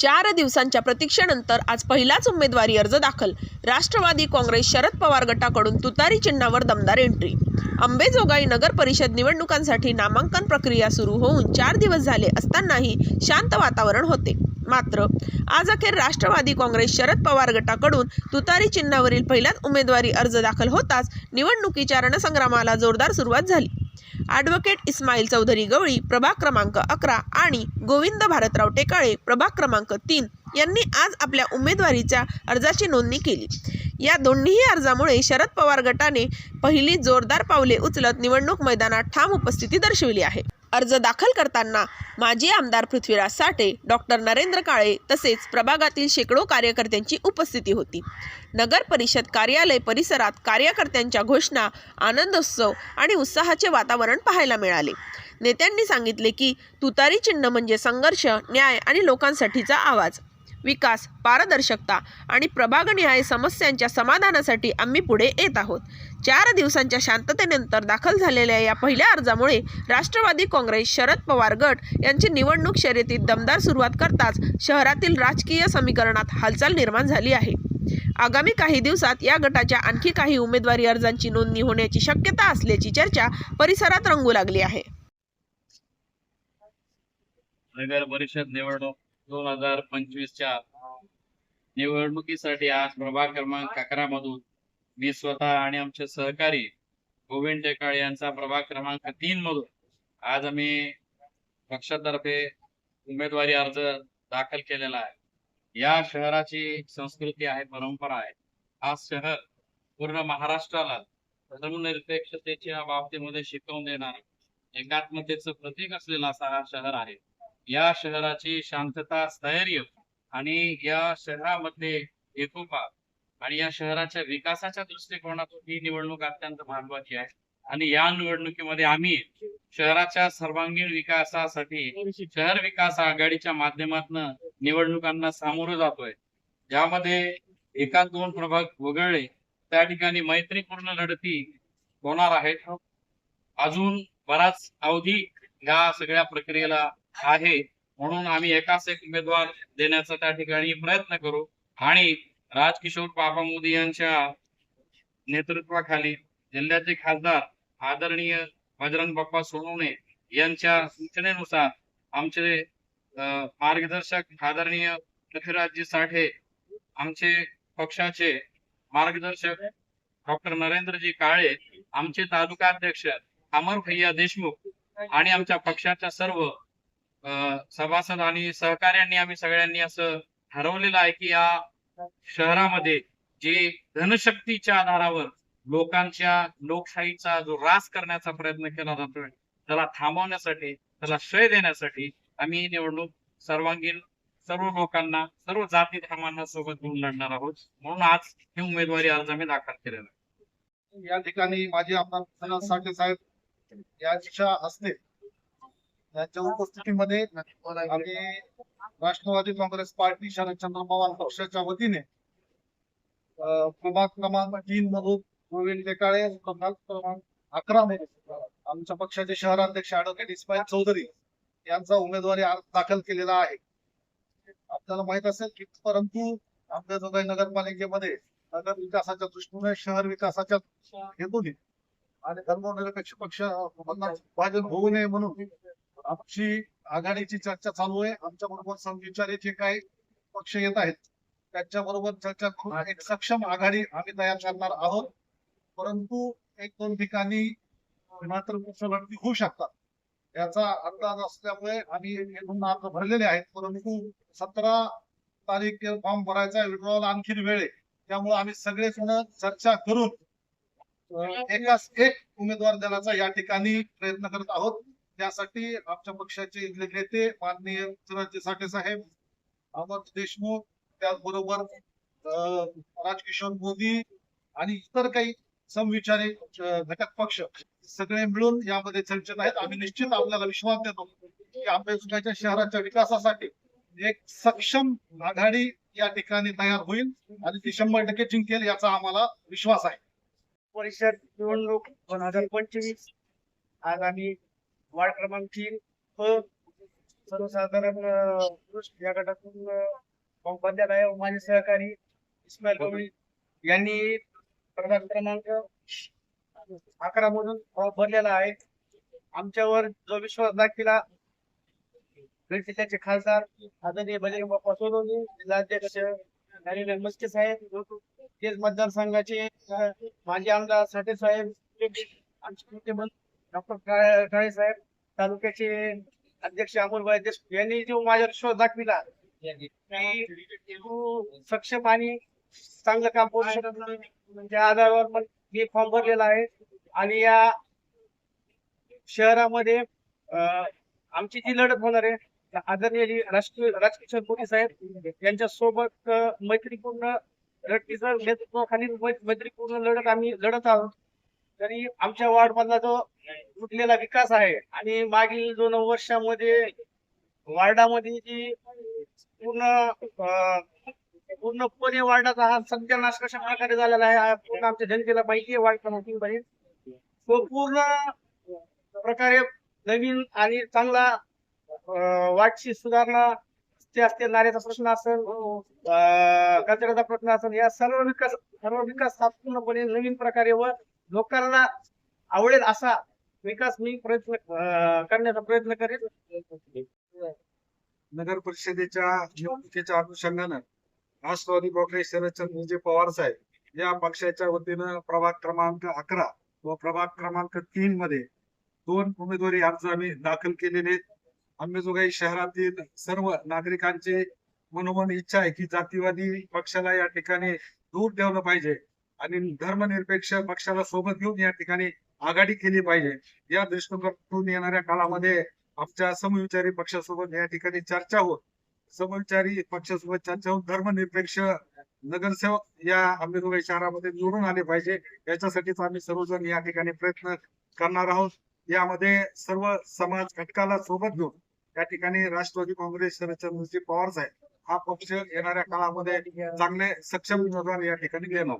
चार दिवसांच्या प्रतीक्षेनंतर आज पहिलाच उमेदवारी अर्ज दाखल. राष्ट्रवादी काँग्रेस शरद पवार गटाकडून तुतारी चिन्हावर दमदार एंट्री. अंबेजोगाई नगर परिषद निवडणुकांसाठी नामांकन प्रक्रिया सुरू होऊन चार दिवस झाले असतानाही शांत वातावरण होते. मात्र आज अखेर राष्ट्रवादी काँग्रेस शरद पवार गटाकडून तुतारी चिन्हावरील पहिलाच उमेदवारी अर्ज दाखल होताच निवडणुकीच्या रणसंग्रामाला जोरदार सुरुवात झाली. ॲडव्होकेट इस्माईल चौधरी गवळी प्रभाग क्रमांक अकरा आणि गोविंद भारतराव टेकाळे प्रभाग क्रमांक तीन यांनी आज आपल्या उमेदवारीच्या अर्जाची नोंदणी केली. या दोन्हीही अर्जामुळे शरद पवार गटाने पहिली जोरदार पावले उचलत निवडणूक मैदानात ठाम उपस्थिती दर्शविली आहे. अर्ज दाखल करताना माजी आमदार पृथ्वीराज साठे डॉक्टर नरेंद्र काळे तसेच प्रभागातील शेकडो कार्यकर्त्यांची उपस्थिती होती. नगर परिषद कार्यालय परिसरात कार्यकर्त्यांच्या घोषणा आनंदोत्सव आणि उत्साहाचे वातावरण पाहायला मिळाले. नेत्यांनी सांगितले की तुतारी चिन्ह म्हणजे संघर्ष न्याय आणि लोकांसाठीचा आवाज. विकास पारदर्शकता आणि प्रभागनिहाय समस्यांच्या समाधानासाठी आम्ही पुढे येत आहोत. चार दिवसांच्या शांततेनंतर दाखल झालेल्या या पहिल्या अर्जामुळे राष्ट्रवादी काँग्रेस शरद पवार गट यांची निवडणूक शर्यतीत दमदार सुरुवात करताच शहरातील राजकीय समीकरणात हालचाल निर्माण झाली आहे. आगामी काही दिवसात या गटाच्या आणखी काही उमेदवारी अर्जांची नोंदणी होण्याची शक्यता असल्याची चर्चा परिसरात रंगू लागली आहे. नगर परिषद निवडणूक दोन हजार पंचवीसच्या निवडणुकीसाठी आज प्रभाग क्रमांक अकरा मधून मी स्वतः आणि आमचे सहकारी गोविंद टेकाळे यांचा प्रभाग क्रमांक तीन मधून आज आम्ही पक्षातर्फे उमेदवारी अर्ज दाखल केलेला आहे. या शहराची संस्कृती आहे परंपरा आहे. हा शहर पूर्ण महाराष्ट्राला धर्मनिरपेक्षतेच्या बाबतीमध्ये शिकवून देणार एकात्मतेचं प्रतीक असलेला असा हा शहर आहे. या शहराची शांतता स्थैर्य आणि या शहरामध्ये एकोपा आणि या शहराच्या विकासाच्या दृष्टिकोनातून ही निवडणूक अत्यंत महत्वाची आहे. आणि या निवडणुकीमध्ये आम्ही शहराच्या सर्वांगीण विकासासाठी शहर विकास आघाडीच्या माध्यमातून निवडणुकांना सामोरं जातोय. ज्यामध्ये एका दोन प्रभाग वगळले त्या ठिकाणी मैत्रीपूर्ण लढती होणार आहेत. अजून बराच अवधी या सगळ्या प्रक्रियेला आहे. म्हणून आम्ही एकाच एक उमेदवार देण्याचा त्या ठिकाणी प्रयत्न करू. आणि राजकिशोर बाबा मोदी यांच्या नेतृत्वाखाली जिल्ह्याचे खासदार आदरणीय बजरंग बाप्पा सोनवणे यांच्या सूचनेनुसार आमचे मार्गदर्शक आदरणीय पृथ्वीराजजी साठे आमचे पक्षाचे मार्गदर्शक डॉक्टर नरेंद्रजी काळे आमचे तालुका अध्यक्ष अमर भैया देशमुख आणि आमच्या पक्षाच्या सर्व सभासद आणि सहकार्यांनी आम्ही सगळ्यांनी असं ठरवलेलं आहे की या शहरामध्ये जे धनशक्तीच्या आधारावर लोकांच्या लोकशाहीचा जो रास करण्याचा प्रयत्न केला जातोय त्याला थांबवण्यासाठी त्याला श्रेय देण्यासाठी आम्ही ही निवडणूक सर्वांगीण सर्व लोकांना सर्व जाती धर्मांना सोबत घेऊन लढणार आहोत म्हणून आज ही उमेदवारी अर्ज आम्ही दाखल केलेला आहे. या ठिकाणी माझे आमदार साठे साहेब यांच्या हस्ते यांच्या उपस्थितीमध्ये आम्ही राष्ट्रवादी काँग्रेस पार्टी शरदचंद्र पवार पक्षाच्या वतीने प्रभाग क्रमांक तीन मधून गोविंद टेकाळे प्रभाग क्रमांक अकरा मध्ये आमच्या पक्षाचे शहराध्यक्ष ऍडव्होकेट इस्माईल चौधरी यांचा उमेदवारी अर्ज दाखल केलेला आहे. आपल्याला माहीत असेल की परंतु अंबेजोगाई नगरपालिकेमध्ये नगर विकासाच्या दृष्टीने शहर विकासाच्या हेतूने आणि धर्मनिरपेक्ष पक्ष मधला विभाजन होऊ नये म्हणून आमची आघाडीची चर्चा चालू आहे. आमच्या बरोबर समविचारी जे काही पक्ष येत आहेत. त्यांच्या बरोबर चर्चा करून एक सक्षम आघाडी आम्ही तयार करणार आहोत. परंतु एक दोन ठिकाणी मात्र लढती होऊ शकतात. याचा अंदाज असल्यामुळे आम्ही हे दोन अर्ज भरलेले आहेत. परंतु सतरा तारीख फॉर्म भरायचा विड्रॉल आणखी वेळ आहे. त्यामुळे आम्ही सगळे जण चर्चा करून एकाच एक उमेदवार देण्याचा या ठिकाणी प्रयत्न करत आहोत. त्यासाठी आमच्या पक्षाचे नेते माननीय साठे साहेब अमर देशमुख त्याचबरोबर अं, राजकिशोर मोदी आणि इतर काही समविचारी घटक पक्ष सगळे मिळून यामध्ये चर्चेत आहेत. आम्ही निश्चित आपल्याला विश्वास देतो की आंबेजोगाईच्या शहराच्या विकासासाठी एक सक्षम आघाडी या ठिकाणी तयार होईल आणि ती शंभर टक्के जिंकेल याचा आम्हाला विश्वास आहे. परिषद निवडणूक दोन हजार पंचवीस आज आम्ही वार्ड क्रमांक तीन प सर्वसाधारण अं, पुरुष या गटातून भरलेला आहे. माझे सहकारी इस्माईल कवळी यांनी प्रभाग क्रमांक अकरा मधून भरलेला आहे. आमच्यावर जो विश्वास दाखविला बीड जिल्ह्याचे खासदार आदरणीय बजरंग बाप्पा सोनवणे जिल्हाध्यक्ष नरेंद्र मस्के साहेब तेच मतदारसंघाचे माजी आमदार साठे साहेब आमचे मोठे डॉक्टर काळे साहेब तालुक्याचे अध्यक्ष अमोलभाई देशमुख यांनी जो माझ्यावर शोध दाखविला सक्षम आणि चांगलं काम करू शकत. त्या म्हणजे आधारावर मी फॉर्म भरलेला आहे. आणि या शहरामध्ये आमची जी लढत होणार आहे आदरणीय जी राष्ट्रीय राजकिशन मोदी साहेब यांच्या सोबत मैत्रीपूर्ण लढतीचं नेतृत्वाखाली मैत्रीपूर्ण लढत आम्ही लढत आहोत. तरी आमच्या वार्ड मधला जो तुटलेला विकास आहे आणि मागील दोन वर्षामध्ये वार्डामध्ये जी पूर्ण पूर्णपणे वार्डाचा हा सत्यानाश कशा प्रकारे झालेला आहे पूर्ण आमच्या जनतेला माहिती आहे वार्ड क्रमांक तो पूर्ण प्रकारे नवीन आणि चांगला वाटची सुधारणा ते असते नाल्याचा प्रश्न असेल कचऱ्याचा प्रश्न असेल या सर्व विकास सर्व विकास पूर्णपणे नवीन प्रकारे व लोकांना आवडेल असा विकास मी प्रयत्न करण्याचा प्रयत्न करेन. नगर परिषदेच्या निवडणुकीच्या अनुषंगानं राष्ट्रवादी काँग्रेस शरदचंद्र विजय पवार साहेब या पक्षाच्या वतीनं प्रभाग क्रमांक अकरा व प्रभाग क्रमांक तीन मध्ये दोन उमेदवारी अर्ज आम्ही दाखल केलेले आहेत. अंबेजोगाई शहरातील सर्व नागरिकांचे मनोमन इच्छा आहे की जातीवादी पक्षाला या ठिकाणी दूर ठेवलं पाहिजे. आणि धर्मनिरपेक्ष पक्षाला सोबत घेऊन या ठिकाणी आघाडी केली पाहिजे. या दृष्टिकोनातून येणाऱ्या काळामध्ये आमच्या समविचारी पक्षासोबत या ठिकाणी चर्चा होत समविचारी पक्षासोबत चर्चा होऊन धर्मनिरपेक्ष नगरसेवक या अंबेजोगाई शहरामध्ये निवडून आले पाहिजे. याच्यासाठीच आम्ही सर्वजण या ठिकाणी प्रयत्न करणार आहोत. यामध्ये सर्व समाज घटकाला सोबत घेऊन या ठिकाणी राष्ट्रवादी काँग्रेस शरदचंद्रजी पवार साहेब हा पक्ष येणाऱ्या काळामध्ये चांगले सक्षम उमेदवार या ठिकाणी घेणार.